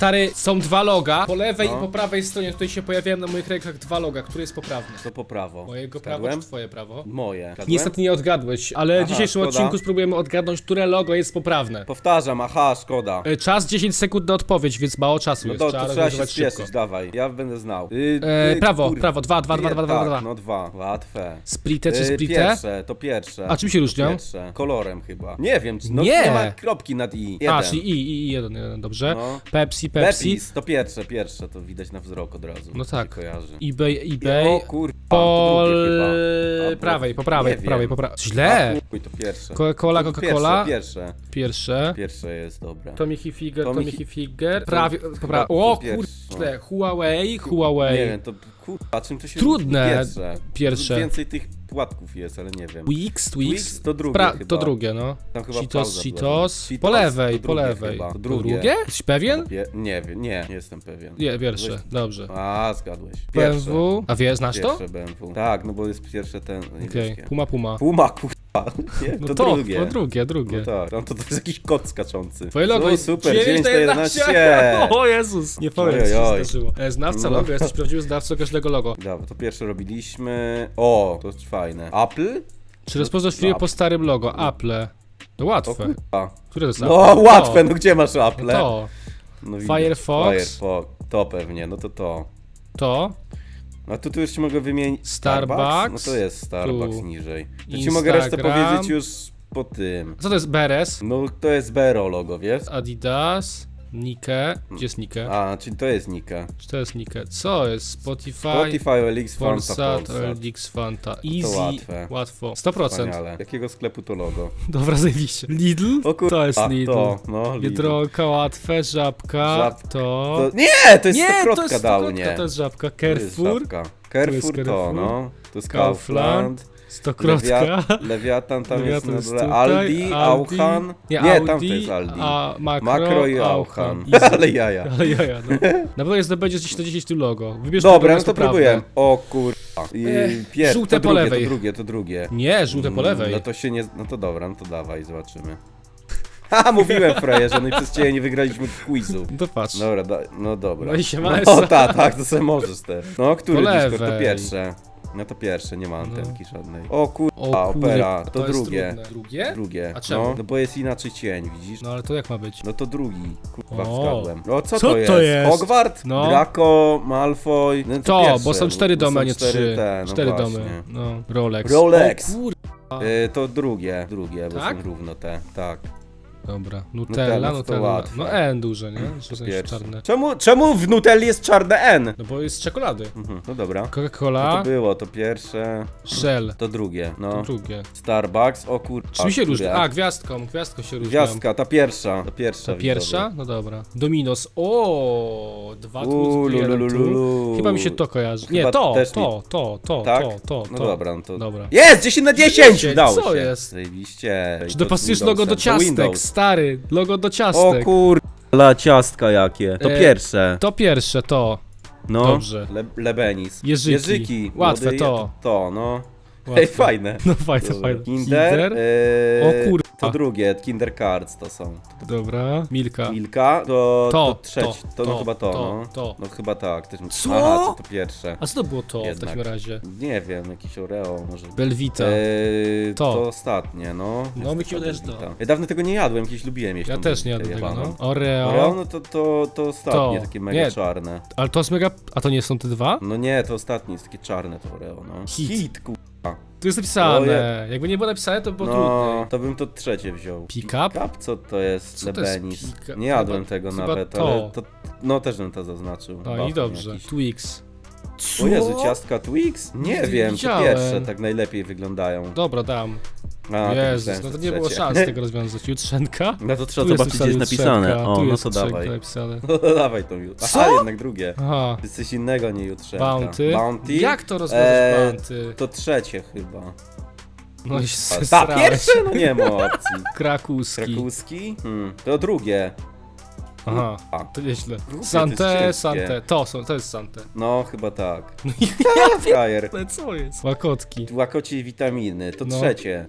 Stary, są dwa loga. Po lewej No. i po prawej stronie tutaj się pojawiają na moich rękach dwa loga. Które jest poprawne? To po prawo. Mojego prawo czy twoje prawo? Moje. Niestety nie odgadłeś, ale w Aha, dzisiejszym szkoda. odcinku spróbujemy odgadnąć, które logo jest poprawne. Powtarzam, aha, szkoda. E, Czas 10 sekund na odpowiedź, więc mało czasu No jest. to, to trzeba się rozwiązywać spieszyć, szybko. dawaj. Ja będę znał. Yy, E, yy, prawo, kurwa. prawo, dwa, dwa, dwa, dwa, dwa, tak, dwa. no dwa. Łatwe. Splitę czy Yy? Pierwsze, to pierwsze. A czym się różnią? Pierwsze. Kolorem chyba. Nie wiem, czy- no Nie. nie, ma kropki nad i. Jeden. A, czyli i, i, i jeden, jeden, dobrze. No. Pepsi, Pepsi. Pepsi. To pierwsze, pierwsze, to widać na wzrok od razu. No tak. kojarzy. eBay, eBay. O kurwa, Po to drugie chyba. Prawej, po prawej, nie po prawej, wiem. po prawej. Źle! Chuj, to pierwsze. Coca-Cola, To Coca-Cola. Pierwsze, pierwsze. Pierwsze. Pierwsze jest dobre. Tommy Hilfiger, Tommy Tommy Hi- Hilfiger. To- Prawie, po prawej. O to pierwsze, kurde, Huawei, Huawei. Nie wiem, to kurwa, czym to się Trudne. Pierwsze. Pierwsze. Więcej tych płatków jest, ale nie wiem. Twix, Twix. Twix to drugie Pra- chyba. to drugie, no. Tam chyba Cheetos, pauza była. Cheetos. Cheetos, Po lewej, to po drugie lewej. chyba. To To drugie. drugie? Jesteś pewien? Je, nie wiem, nie, nie jestem pewien. Nie, pierwsze, Weź- dobrze. A, zgadłeś. Pierwsze. BMW. A wie, znasz to? Pierwsze BMW. Tak, no bo jest pierwsze ten Okej, niebieskie. Puma Puma. Puma, kurwa. Nie, No to, to, drugie. to drugie, drugie. No tak, tam to, to jest jakiś kot skaczący. Twoje logo jest super, 9 9 na na 11. 11. O Jezus, nie powiem, co się Ojojoj. zdarzyło. E, Znawca No. logo, jesteś prawdziwym znawcą każdego logo. Dobra, to pierwsze robiliśmy. O, to jest fajne. Apple? Czy rozpoznasz firmę po starym logo? Apple. To O łatwe. kurwa. Które to jest No Apple? łatwe, To. no gdzie masz Apple? To, No. Firefox. Firefox. To pewnie, no to to. to, A tu, tu już ci mogę wymienić. Starbucks. No to jest Starbucks Tu niżej. To ci mogę resztę powiedzieć już po tym. co to jest Beres? No to jest Bero logo, wiesz? Adidas, Nike, gdzie jest Nike? A, czyli to jest Nika. Czy to jest Nike? Co jest? Spotify, Spotify, OLX, Fanta, Polsat, Polsat. LX, Fanta. Easy, łatwe. łatwo. 100%. Wspaniale. Jakiego sklepu to logo? Dobra, zajebiście. Lidl? O kurwa, To jest Lidl. To, no, Lidl. Biedronka, łatwe, żabka, Żab- to... To, nie, to jest Nie, to jest dał, nie. to jest żabka. To jest Carrefour, żabka. jest Carrefour to, Carrefour. no. To jest Kaufland. Kaufland. Stokrotka. Lewia- Lewiatan tam jest Lewiatan na jest dole. tutaj, Aldi, Auchan. Nie, Nie, Audi, tam to jest Aldi. A makro, Makro i Auchan. Auchan. Easy. Ale jaja. Ale jaja, no. Na pewno jest zdobędzie 10 na 10 tu logo. Wybierz Dobra, no to próbuję. O kurwa. I Ech, pier- żółte to po drugie, lewej. To drugie, to drugie. Nie, żółte po Mm, lewej. No to się nie... No to dobra, no to dawaj, zobaczymy. Ha, mówiłem frajerze, no i przez ciebie nie wygraliśmy quizu. No to patrz. Dobra, da, no dobra. No i się No ma tak, tak, to sobie możesz też. No, który Discord? To pierwsze. No to pierwsze, nie ma antenki żadnej. O kurwa, O kurde, opera, to, jest drugie. trudne. Drugie? Drugie. A czemu? No, no bo jest inaczej cień, widzisz? No ale to jak ma być? No to drugi. Kurwa, O. wskadłem. No co, Co to, jest? to jest? Hogwart? No. Draco, Malfoy. No, To, pierwsze, bo są cztery bo są domy, a nie cztery trzy. Te, no cztery właśnie. domy. No, Rolex. Rolex. O kur... Y, to drugie, drugie, bo Tak? są równo te, tak. Dobra, Nutella, Nutella, to Nutella. łatwe. No N duże, nie? Że To pierwsze. czarne. Czemu, czemu w Nutelli jest czarne N? No bo jest z czekolady. Mhm, no dobra. No to Coca-Cola, było, to pierwsze, Shell. to drugie, no. To drugie. Starbucks, o kurwa. Czym się różni? A, gwiazdką, gwiazdką się różnią. Gwiazdka, ta pierwsza, ta pierwsza. Ta pierwsza? No dobra. Dominos. O, dwa Uuu, lulululu. Chyba mi się to kojarzy. Nie, Chyba to, też to, to, to, Tak? to, to, No to. dobra, no to... Dobra. Jest! 10 na 10! 10, Udało co się. jest? Zajebiście. Czy dopasujesz logo do ciastek. Stary? Logo do O ciastek. kur... La ciastka jakie. To E, pierwsze. To pierwsze, to. No. dobrze. Le, lebenis. Jeżyki. Jeżyki. Łatwe, Młody to. To, no. Łatwe. Ej, fajne. No fajne, fajne. Kinder. Kinder. e, O kurwa. To drugie, Kinder Cards to są. Dobra. Milka. Milka, to, To, to trzecie, to, to, no to, chyba to, to, no. to. No chyba tak. Też... Co? Aha, co to pierwsze. A co to było to w Jednak. takim razie? Nie wiem, jakiś Oreo może. Belvita. Eee, To. to. ostatnie, no. No, Jest mi się taka też to. Ja dawno tego nie jadłem, kiedyś lubiłem jeść Ja tą też nie jadłem tego, jebaną. no. Oreo. Oreo, no to, to, to ostatnie, To. takie mega Nie. czarne. Ale to jest mega... A to nie są te dwa? No nie, to ostatnie jest takie czarne to Oreo, no. Hit. Hit, ku... Tu jest napisane. Jakby nie było napisane, to by było No, trudniej. to bym to trzecie wziął. Pick up? Pick up? Co to jest? Co to jest Lebenis. pick up? Nie jadłem Chyba- tego chyba nawet, to. ale to... No też bym to zaznaczył. No i dobrze. jakiś. Twix. O Jezu, ciastka Twix? Nie wiem, widziałem. pierwsze tak najlepiej wyglądają. Dobra, dam. A, Jezus, no to nie było szans tego rozwiązać. Jutrzenka? No to trzeba Tu jest zobaczyć, gdzie jest napisane. O, tu no jest to jutrzenka dawaj. napisane. No to dawaj tą jutro. Co? Aha, jednak drugie. Aha. To jest coś innego, nie jutrzenka. Bounty? Bounty? Jak to rozwiązać Eee, Bounty? To trzecie chyba. No i A, Ta, pierwsze? No nie ma opcji. Krakuski. Krakuski? Hmm. To drugie. Aha, A. to nieźle. Jest Sante, ciężkie. Sante. To są, to jest Sante. No, chyba tak. No i Frajer. ale co jest? Łakotki. Łakocie witaminy. To No. trzecie.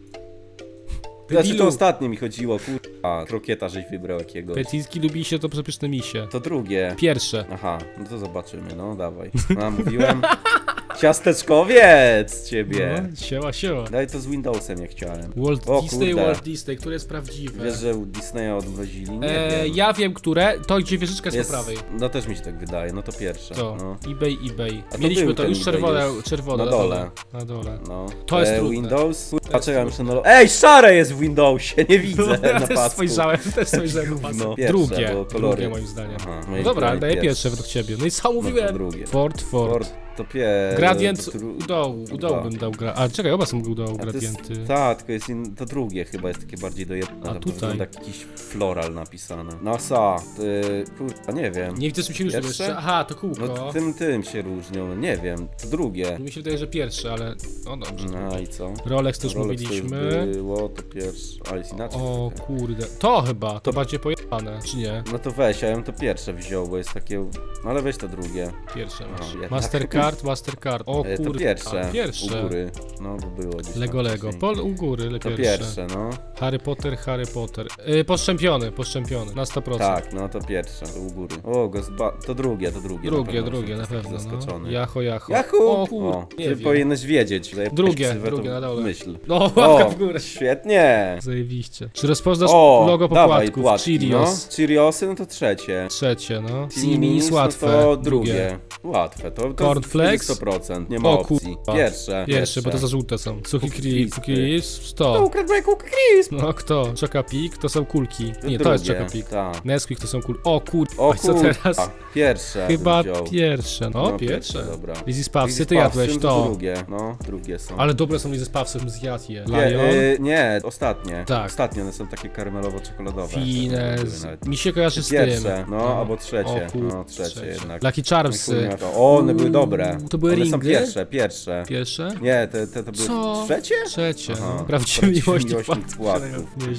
Znaczy Debilu. to ostatnie mi chodziło, kurwa. Krokieta żeś wybrał jakiegoś. Petyski lubi się to przepyszne misie. To drugie. Pierwsze. Aha, no to zobaczymy, no dawaj. A, mówiłem. Ciasteczkowiec z ciebie. No, siema, siema. Daj to z Windowsem, jak chciałem. Walt O Disney, kurde. Walt Disney, które jest prawdziwe? Wiesz, że u Disneya odwozili? Nie E, wiem. ja wiem, które. To, gdzie wieżyczka jest, po prawej. no też mi się tak wydaje, no to pierwsze. To, No, eBay, eBay. A to Mieliśmy to, ten już eBay czerwone, już. czerwone. Na dole. Na dole. no. To jest e, trudne. Windows? A muszę na... Ej, szare jest w Windowsie, nie widzę ja na też pasku. spojrzałem, też spojrzałem na. Pierwsze, Drugie, bo kolory. drugie moim zdaniem. Aha, No dobra, zdaniem daję pierwsze. pierwsze według ciebie. No i co mówiłem? drugie. Ford, Ford. Ford to pierwsze. Gradient to dru- u dołu, u dołu Dwa. bym dał gra... A czekaj, oba są u dołu to gradienty. tak, tylko jest in, to drugie chyba jest takie bardziej dojebane. A tutaj? jak jakiś floral napisane. NASA, y, kurwa, nie wiem. Nie widzę, czym się Pierwsze? jeszcze. Aha, to kółko. No tym, tym się różnią, no nie wiem, to drugie. Mi się wydaje, że pierwsze, ale... O dobrze. No i co? Rolex też Rolex to już mówiliśmy. było, to pierwsze, a jest inaczej. O trochę. kurde. To chyba, to bardziej pojechane, czy nie? No to weź, ja bym to pierwsze wziął, bo jest takie, no ale weź to drugie. Pierwsze masz. jednak. Mastercard, Mastercard. O E, to kurde. pierwsze, A, pierwsze. u góry, no bo było gdzieś tam Lego Lego. wcześniej. Pol u góry, le To pierwsze. pierwsze, no. Harry Potter, Harry Potter. Yy, poszczępiony, poszczępiony, na 100%. Tak, no to pierwsze, to u góry. O, Ghostba... to drugie, to drugie. Drugie, pewno drugie, na jestem pewno. Zaskoczony. No. Jacho, jacho. Yahoo! O kurde, nie ty wiem. powinieneś wiedzieć. że jak Drugie, wzywa, drugie na dole. Myśl. No, łapka w górę. świetnie. Zajebiście. Czy rozpoznasz O, logo dawaj, popłatków? płatki, Cheerios. No. Cheeriosy, no to trzecie. Trzecie, no. Teeny Minis, łatwe. No to drugie. Łatwe, to, to Cornflakes? 100%, nie ma O opcji. kurwa. Pierwsze. Pierwsze, bo to za żółte są. Suki Cookie Crisp, Crispy. Crisp, To 100. ukradł moje Cookie Crisp. No kto? Chocapik to są kulki. Nie, to jest Chocapik. Tak. Nesquik to są kulki. O kur... O co kurwa, teraz? pierwsze Chyba wziął. pierwsze, no, No, pierwsze. dobra. Lizzy Spawsy, ty Puffsy, jadłeś no to. drugie, no, drugie są. Ale dobre są Lizzy Spawsy, bym zjadł je. Nie, Lion, y, nie, ostatnie. Tak. Ostatnie, one są takie karmelowo-czekoladowe. Fines. Nawet. Mi się kojarzy z tym. Pierwsze, no, albo trzecie. O kur- No, trzecie jednak. Lucky Charmsy. To- O, one były dobre. To były one są ringy? pierwsze, pierwsze. Pierwsze? Nie, te, te to były Co? trzecie? Trzecie, Aha. Prawdziwy miłości płatków.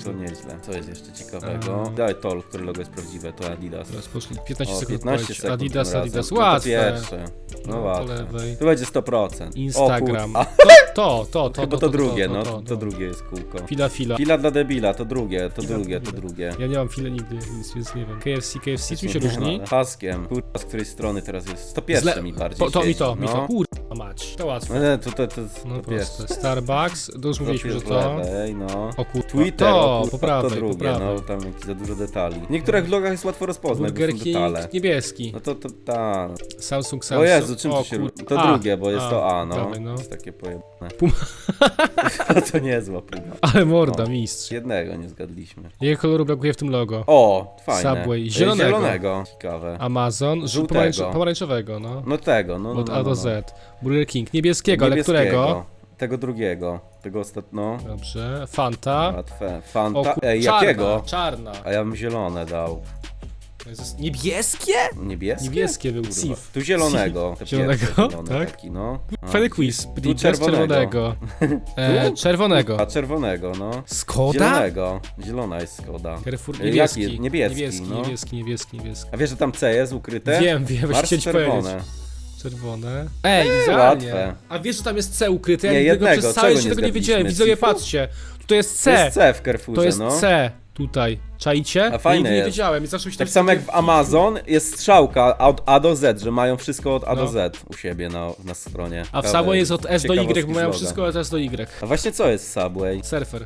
To Nieźle. Co jest jeszcze ciekawego? A. Daj tol, który logo jest prawdziwe, to Adidas. Teraz poszli 15 O, sekund 15 odpowiedź. sekund Adidas, razem. Adidas, No to łatwe. pierwsze. No No, łatwe. To będzie 100%. Instagram. O. To, to, to, Chyba to, drugie, no, to, drugie jest kółko. Fila, fila. Fila dla debila, to drugie, to Fila drugie, to drugie. Ja nie mam file nigdy, więc, więc nie wiem. KFC, KFC, czym się różni? Haskiem. Kurwa, z której strony teraz jest? To pierwsze Zle- mi bardziej Po, to mi siedzi, to, mi no. to. Kurwa mać. To łatwe. No, to, to, to, No to pierwsze. proste. Starbucks, to już mówiliśmy, że to. lewej, no. O kurwa. Twitter, to, o po prawej, to po drugie, prawej. no tam jakieś za dużo detali. W niektórych vlogach jest łatwo rozpoznać, Burger bo są King, detale. niebieski. No to, to, ta. Samsung, O Samsung. Jezu, czym to O się... kur- To A, drugie, bo jest to A, no. prawej, no. Jest takie pojebane. Puma. to niezła puma. Ale morda, O. mistrz. Jednego nie zgadliśmy. Jakiego koloru brakuje w tym logo? O, fajne. Subway, E, zielonego. Zielonego. Ciekawe. Amazon, Żółtego. pomarańczo- pomarańczowego, no. No tego, no, no, Od no, A no, do no. Z. Burger King, niebieskiego, ale Niebieskiego. którego? Tego drugiego. Tego ostatnio. Dobrze. Fanta. Łatwe. O, Fanta. Ej, czarna, jakiego? Czarna. A ja bym zielone dał. Jezus, Niebieskie? Niebieskie? Niebieskie był Kurwa. Sif. Tu zielonego. te Zielonego? pierwsze zielone Tak? Taki, no. A. Fajny quiz. Bez czerwonego. czerwonego. E, Tu? czerwonego. A czerwonego, no. Skoda? Zielonego. Zielona jest Skoda. Carrefour E, niebieski. Niebieski, niebieski, no. niebieski, niebieski, niebieski. A wiesz, że tam C jest ukryte? Wiem, wiem, chciałem ci czerwone. powiedzieć. Czerwone. Ej, idealnie. łatwe. A wiesz, że tam jest C ukryte? Ja Nie, nigdy jednego. przez całe Czego życie nie tego nie wiedziałem. zgadliśmy? Widzowie, patrzcie. Tutaj jest To C. jest C w Carrefourze, To jest no. C tutaj. Czaicie? A fajne nigdy nie jest. wiedziałem i zawsze myślałem, Tak że samo takie- jak w Amazon jest strzałka od A do Z, że mają wszystko od A do No. Z u siebie na, na stronie. A w Ciekawe Subway jest od S do Y, bo mają z loga. wszystko od S do Y. A właśnie co jest Subway? Surfer.